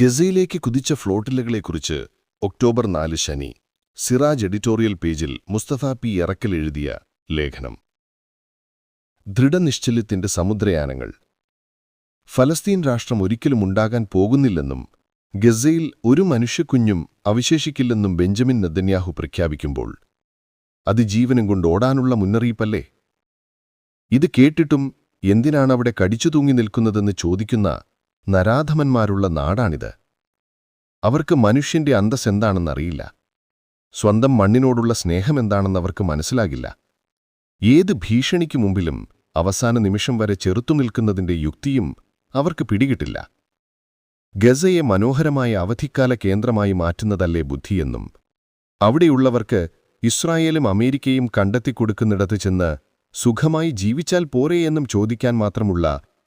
ഗസയിലേക്ക് കുതിച്ച ഫ്ലോട്ടിലകളെക്കുറിച്ച് October നാല് ശനി Siraj editorial പേജിൽ മുസ്തഫ പി. ഇറക്കൽ എഴുതിയ ലേഖനം. ദൃഢനിശ്ചല്യത്തിന്റെ സമുദ്രയാനങ്ങൾ. ഫലസ്തീൻ രാഷ്ട്രം ഒരിക്കലും ഉണ്ടാകാൻ പോകുന്നില്ലെന്നും ഗസയിൽ ഒരു മനുഷ്യക്കുഞ്ഞും അവശേഷിക്കില്ലെന്നും ബെഞ്ചമിൻ നദന്യാഹു പ്രഖ്യാപിക്കുമ്പോൾ അത് ജീവനും കൊണ്ട് ഓടാനുള്ള മുന്നറിയിപ്പല്ലേ? ഇത് കേട്ടിട്ടും എന്തിനാണവിടെ കടിച്ചു തൂങ്ങി നിൽക്കുന്നതെന്ന് ചോദിക്കുന്ന നരാധമന്മാരുള്ള നാടാണിത്. അവർക്ക് മനുഷ്യന്റെ അന്തസ് എന്താണെന്നറിയില്ല. സ്വന്തം മണ്ണിനോടുള്ള സ്നേഹമെന്താണെന്ന് അവർക്ക് മനസ്സിലാകില്ല. ഏത് ഭീഷണിക്കു മുമ്പിലും അവസാന നിമിഷം വരെ ചെറുത്തുനിൽക്കുന്നതിന്റെ യുക്തിയും അവർക്ക് പിടികിട്ടില്ല. ഗസയെ മനോഹരമായ അവധിക്കാല കേന്ദ്രമായി മാറ്റുന്നതല്ലേ ബുദ്ധിയെന്നും അവിടെയുള്ളവർക്ക് ഇസ്രായേലും അമേരിക്കയും കണ്ടെത്തിക്കൊടുക്കുന്നിടത്ത് ചെന്ന് സുഖമായി ജീവിച്ചാൽ പോരേയെന്നും ചോദിക്കാൻ മാത്രമുള്ള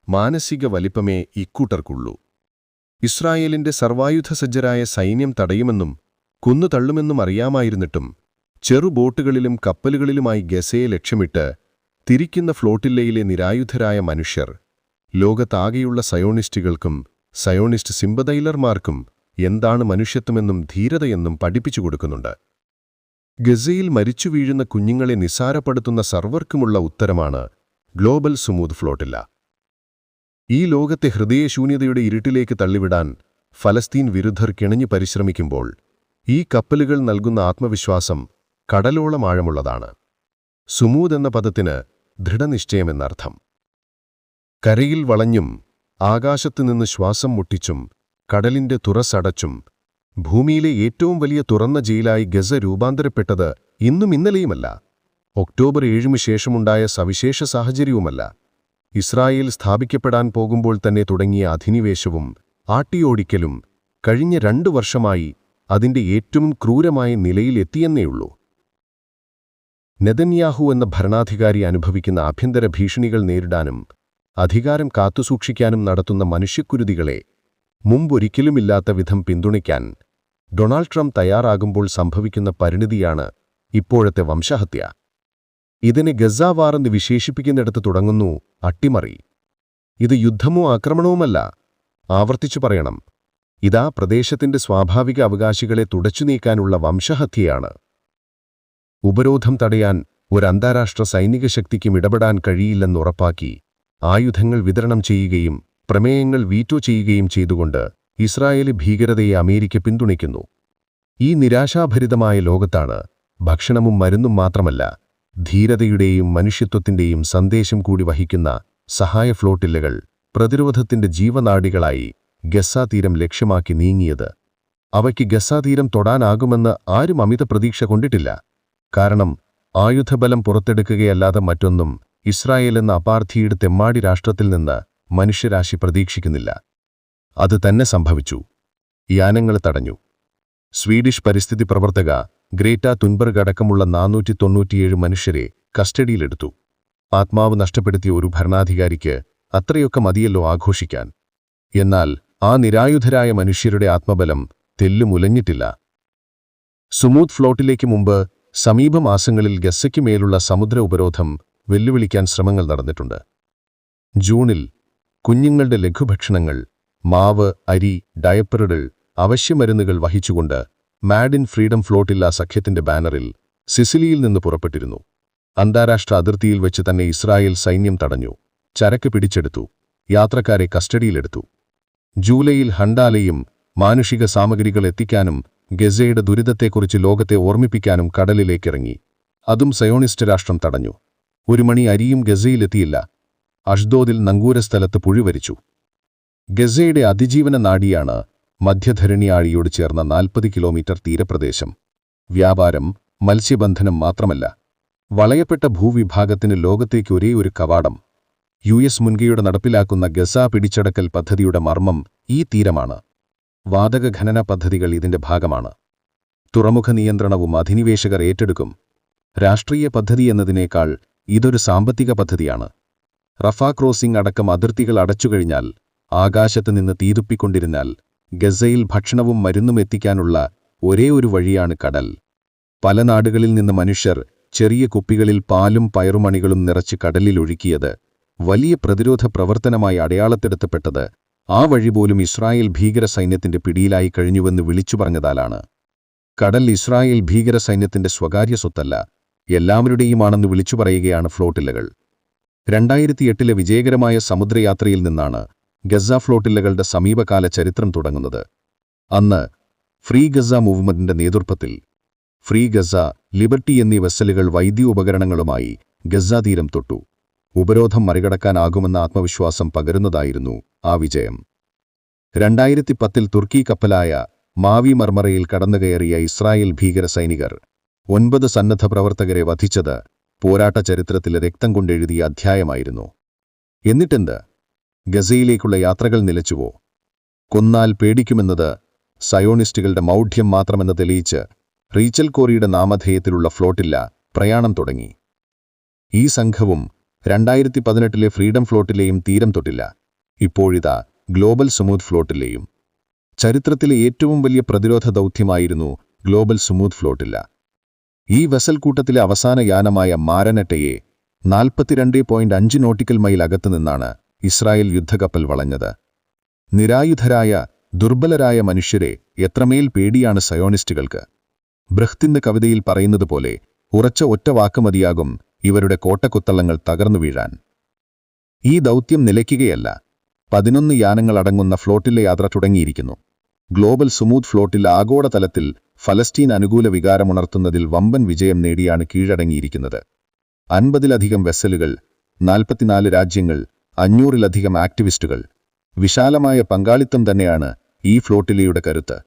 മാനസിക വലിപ്പമേ ഇക്കൂട്ടർക്കുള്ളൂ ഇസ്രായേലിന്റെ സർവായുധ സജ്ജരായ സൈന്യം തടയുമെന്നും കുന്നു തള്ളുമെന്നും അറിയാമായിരുന്നിട്ടും ചെറുബോട്ടുകളിലും കപ്പലുകളിലുമായി ഗസയെ ലക്ഷ്യമിട്ട് തിരിക്കുന്ന ഫ്ലോട്ടില്ലയിലെ നിരായുധരായ മനുഷ്യർ ലോകത്താകെയുള്ള സയോണിസ്റ്റുകൾക്കും സയോണിസ്റ്റ് സിമ്പതൈലർമാർക്കും എന്താണ് മനുഷ്യത്വമെന്നും ധീരതയെന്നും പഠിപ്പിച്ചു കൊടുക്കുന്നുണ്ട്. ഗസയിൽ മരിച്ചു വീഴുന്ന കുഞ്ഞുങ്ങളെ നിസാരപ്പെടുത്തുന്ന സർവർക്കുമുള്ള ഉത്തരമാണ് ഗ്ലോബൽ സുമൂത് ഫ്ലോട്ടില്ല. ഈ ലോകത്തെ ഹൃദയശൂന്യതയുടെ ഇരുട്ടിലേക്ക് തള്ളിവിടാൻ ഫലസ്തീൻ വിരുദ്ധർ കിണഞ്ഞു പരിശ്രമിക്കുമ്പോൾ ഈ കപ്പലുകൾ നൽകുന്ന ആത്മവിശ്വാസം കടലോളം ആഴമുള്ളതാണ്. സുമൂത് എന്ന പദത്തിന് ദൃഢനിശ്ചയമെന്നർത്ഥം. കരയിൽ വളഞ്ഞും ആകാശത്തുനിന്ന് ശ്വാസം മുട്ടിച്ചും കടലിന്റെ തുറസടച്ചും ഭൂമിയിലെ ഏറ്റവും വലിയ തുറന്ന ജയിലായി ഗസ രൂപാന്തരപ്പെട്ടത് ഇന്നും ഇന്നലെയുമല്ല. ഒക്ടോബർ ഏഴിന് ശേഷമുണ്ടായ സവിശേഷ സാഹചര്യവുമല്ല. ഇസ്രായേൽ സ്ഥാപിക്കപ്പെടാൻ പോകുമ്പോൾ തന്നെ തുടങ്ങിയ അധിനിവേശവും ആട്ടിയോടിക്കലും കഴിഞ്ഞ രണ്ടു വർഷമായി അതിന്റെ ഏറ്റവും ക്രൂരമായ നിലയിലെത്തിയെന്നേയുള്ളൂ നെതന്യാഹു എന്ന ഭരണാധികാരി അനുഭവിക്കുന്ന ആഭ്യന്തര ഭീഷണികൾ നേരിടാനും അധികാരം കാത്തുസൂക്ഷിക്കാനും നടത്തുന്ന മനുഷ്യക്കുരുതികളെ മുമ്പൊരിക്കലുമില്ലാത്ത വിധം പിന്തുണയ്ക്കാൻ ഡൊണാൾഡ് ട്രംപ് തയ്യാറാകുമ്പോൾ സംഭവിക്കുന്ന പരിണിതിയാണ് ഇപ്പോഴത്തെ വംശഹത്യ. ഇതിനെ ഗസാവാറെന്ന് വിശേഷിപ്പിക്കുന്നിടത്ത് തുടങ്ങുന്നു അട്ടിമറി. ഇത് യുദ്ധമോ ആക്രമണവുമല്ല. ആവർത്തിച്ചു പറയണം. ഇതാ പ്രദേശത്തിന്റെ സ്വാഭാവിക അവകാശികളെ തുടച്ചു നീക്കാനുള്ള വംശഹത്യയാണ്. ഉപരോധം തടയാൻ ഒരു അന്താരാഷ്ട്ര സൈനിക ശക്തിക്കും ഇടപെടാൻ കഴിയില്ലെന്നുറപ്പാക്കി ആയുധങ്ങൾ വിതരണം ചെയ്യുകയും പ്രമേയങ്ങൾ വീറ്റോ ചെയ്യുകയും ചെയ്തുകൊണ്ട് ഇസ്രായേലി ഭീകരതയെ അമേരിക്ക പിന്തുണയ്ക്കുന്നു. ഈ നിരാശാഭരിതമായ ലോകത്താണ് ഭക്ഷണവും മരുന്നും മാത്രമല്ല ധീരതയുടെയും മനുഷ്യത്വത്തിന്റെയും സന്ദേശം കൂടി വഹിക്കുന്ന സഹായ ഫ്ലോട്ടില്ലകൾ പ്രതിരോധത്തിന്റെ ജീവനാടികളായി ഗസ്സാതീരം ലക്ഷ്യമാക്കി നീങ്ങിയത്. അവയ്ക്ക് ഗസ്സാതീരം തൊടാനാകുമെന്ന് ആരും അമിത പ്രതീക്ഷ കൊണ്ടിട്ടില്ല. കാരണം ആയുധബലം പുറത്തെടുക്കുകയല്ലാതെ മറ്റൊന്നും ഇസ്രായേൽ എന്ന അപാർത്ഥിയുടെ തെമ്മാടി രാഷ്ട്രത്തിൽ നിന്ന് മനുഷ്യരാശി പ്രതീക്ഷിക്കുന്നില്ല. അത് തന്നെ സംഭവിച്ചു. യാനങ്ങൾ തടഞ്ഞു. സ്വീഡിഷ് പരിസ്ഥിതി പ്രവർത്തക ഗ്രേറ്റ തുൻബർഗ് അടക്കമുള്ള നാനൂറ്റി തൊണ്ണൂറ്റിയേഴ് മനുഷ്യരെ കസ്റ്റഡിയിലെടുത്തു. ആത്മാവ് നഷ്ടപ്പെടുത്തിയ ഒരു ഭരണാധികാരിക്ക് അത്രയൊക്കെ മതിയല്ലോ ആഘോഷിക്കാൻ. എന്നാൽ ആ നിരായുധരായ മനുഷ്യരുടെ ആത്മബലം തെല്ലുമുലഞ്ഞിട്ടില്ല. സുമൂത്ത് ഫ്ലോട്ടിലേക്ക് മുമ്പ് സമീപമാസങ്ങളിൽ മാസങ്ങളിൽ മേലുള്ള സമുദ്ര ഉപരോധം വെല്ലുവിളിക്കാൻ ശ്രമങ്ങൾ നടന്നിട്ടുണ്ട്. ജൂണിൽ കുഞ്ഞുങ്ങളുടെ ലഘുഭക്ഷണങ്ങൾ മാവ് അരി ഡയപ്പറുകൾ അവശ്യമരുന്നുകൾ വഹിച്ചുകൊണ്ട് മാഡിൻ ഫ്രീഡം ഫ്ലോട്ടില്ല സഖ്യത്തിന്റെ ബാനറിൽ സിസിലിയിൽ നിന്ന് പുറപ്പെട്ടിരുന്നു. അന്താരാഷ്ട്ര അതിർത്തിയിൽ വെച്ച് തന്നെ ഇസ്രായേൽ സൈന്യം തടഞ്ഞു. ചരക്ക് പിടിച്ചെടുത്തു. യാത്രക്കാരെ കസ്റ്റഡിയിലെടുത്തു. ജൂലൈയിൽ ഹണ്ടാലയും മാനുഷിക സാമഗ്രികൾ എത്തിക്കാനും ഗസയുടെ ദുരിതത്തെക്കുറിച്ച് ലോകത്തെ ഓർമ്മിപ്പിക്കാനും കടലിലേക്കിറങ്ങി. അതും സയോണിസ്റ്റ് രാഷ്ട്രം തടഞ്ഞു. ഒരു മണി അരിയും ഗസയിലെത്തിയില്ല. അഷ്ദോദിൽ നങ്കൂരസ്ഥലത്ത് പുഴുവരിച്ചു ഗസയുടെ അതിജീവന നാഡിയാണ് മധ്യധരണിയാഴിയോട് ചേർന്ന നാൽപ്പത് കിലോമീറ്റർ തീരപ്രദേശം. വ്യാപാരം മത്സ്യബന്ധനം മാത്രമല്ല. വളയപ്പെട്ട ഭൂവിഭാഗത്തിന് ലോകത്തേക്ക് ഒരേ ഒരു കവാടം. യു എസ് മുൻകൈയുടെ നടപ്പിലാക്കുന്ന ഗസ പിടിച്ചടക്കൽ പദ്ധതിയുടെ മർമ്മം ഈ തീരമാണ്. വാതക ഖനന പദ്ധതികൾ ഇതിന്റെ ഭാഗമാണ്. തുറമുഖ നിയന്ത്രണവും അധിനിവേശകർ ഏറ്റെടുക്കും. രാഷ്ട്രീയ പദ്ധതി എന്നതിനേക്കാൾ ഇതൊരു സാമ്പത്തിക പദ്ധതിയാണ്. റഫാ ക്രോസിംഗ് അടക്കം അതിർത്തികൾ അടച്ചുകഴിഞ്ഞാൽ ആകാശത്ത് നിന്ന് തീതുപ്പിക്കൊണ്ടിരുന്നാൽ ഗസയിൽ ഭക്ഷണവും മരുന്നും എത്തിക്കാനുള്ള ഒരേ ഒരു വഴിയാണ് കടൽ. പല നാടുകളിൽ നിന്ന് മനുഷ്യർ ചെറിയ കുപ്പികളിൽ പാലും പയറുമണികളും നിറച്ച് കടലിൽ ഒഴുക്കിയത് വലിയ പ്രതിരോധ പ്രവർത്തനമായി അടയാളത്തെടുത്തപ്പെട്ടത് ആ വഴി പോലും ഇസ്രായേൽ ഭീകര സൈന്യത്തിന്റെ പിടിയിലായി കഴിഞ്ഞുവെന്ന് വിളിച്ചു പറഞ്ഞതാലാണ്. കടൽ ഇസ്രായേൽ ഭീകര സൈന്യത്തിന്റെ സ്വകാര്യ സ്വത്തല്ല എല്ലാവരുടെയുമാണെന്ന് വിളിച്ചു പറയുകയാണ് ഫ്ലോട്ടിലകൾ രണ്ടായിരത്തി എട്ടിലെ വിജയകരമായ സമുദ്രയാത്രയിൽ നിന്നാണ് ഗസ ഫ്ലോട്ടില്ലകളുടെ സമീപകാല ചരിത്രം തുടങ്ങുന്നത്. അന്ന് ഫ്രീ ഗസ മൂവ്മെന്റിന്റെ നേതൃത്വത്തിൽ ഫ്രീ ഗസ ലിബർട്ടി എന്നീ വെസലുകൾ വൈദ്യ ഉപകരണങ്ങളുമായി ഗസ തീരം തൊട്ടു. ഉപരോധം മറികടക്കാനാകുമെന്ന ആത്മവിശ്വാസം പകരുന്നതായിരുന്നു ആ വിജയം. രണ്ടായിരത്തി പത്തിൽ തുർക്കി കപ്പലായ മാവി മർമറയിൽ കടന്നുകയറിയ ഇസ്രായേൽ ഭീകര സൈനികർ ഒൻപത് സന്നദ്ധ പ്രവർത്തകരെ വധിച്ചത് പോരാട്ട ചരിത്രത്തിലെ രക്തം കൊണ്ടെഴുതിയ അധ്യായമായിരുന്നു. എന്നിട്ടെന്ത്? ഗസയിലേക്കുള്ള യാത്രകൾ നിലച്ചുവോ? കൊന്നാൽ പേടിക്കുമെന്നത് സയോണിസ്റ്റുകളുടെ മൗഢ്യം മാത്രമെന്ന് തെളിയിച്ച് റീച്ചൽ കോറിയുടെ നാമധേയത്തിലുള്ള ഫ്ലോട്ടില്ല പ്രയാണം തുടങ്ങി. ഈ സംഘവും രണ്ടായിരത്തി പതിനെട്ടിലെ ഫ്രീഡം ഫ്ലോട്ടിലെയും തീരം തൊട്ടില്ല. ഇപ്പോഴിതാ ഗ്ലോബൽ സുമൂത്ത് ഫ്ലോട്ടിലെയും. ചരിത്രത്തിലെ ഏറ്റവും വലിയ പ്രതിരോധ ദൗത്യമായിരുന്നു ഗ്ലോബൽ സുമൂത്ത് ഫ്ലോട്ടില്ല. ഈ വെസൽ കൂട്ടത്തിലെ അവസാന യാനമായ മാരനട്ടയെ നാൽപ്പത്തിരണ്ട് പോയിന്റ് അഞ്ച് നോട്ടിക്കൽ മൈൽ അകത്തു നിന്നാണ് ഇസ്രായേൽ യുദ്ധകപ്പൽ വളഞ്ഞത്. നിരായുധരായ ദുർബലരായ മനുഷ്യരെ എത്രമേൽ പേടിയാണ് സയോണിസ്റ്റുകൾക്ക്. ബ്രഹ്തിന്റെ കവിതയിൽ പറയുന്നത് പോലെ ഉറച്ച ഒറ്റ വാക്കുമതിയാകും ഇവരുടെ കോട്ടക്കുത്തള്ളങ്ങൾ തകർന്നു വീഴാൻ. ഈ ദൗത്യം നിലയ്ക്കുകയല്ല. പതിനൊന്ന് യാനങ്ങളടങ്ങുന്ന ഫ്ലോട്ടിലെ യാത്ര തുടങ്ങിയിരിക്കുന്നു. ഗ്ലോബൽ സുമൂത്ത് ഫ്ലോട്ടിൽ ആഗോളതലത്തിൽ ഫലസ്തീൻ അനുകൂല വികാരമുണർത്തുന്നതിൽ വമ്പൻ വിജയം നേടിയാണ് കീഴടങ്ങിയിരിക്കുന്നത്. അൻപതിലധികം വെസലുകൾ നാൽപ്പത്തിനാല് രാജ്യങ്ങൾ അഞ്ഞൂറിലധികം ആക്ടിവിസ്റ്റുകൾ വിശാലമായ പങ്കാളിത്തം തന്നെയാണ് ഈ ഫ്ലോട്ടിലയുടെ കരുത്ത്.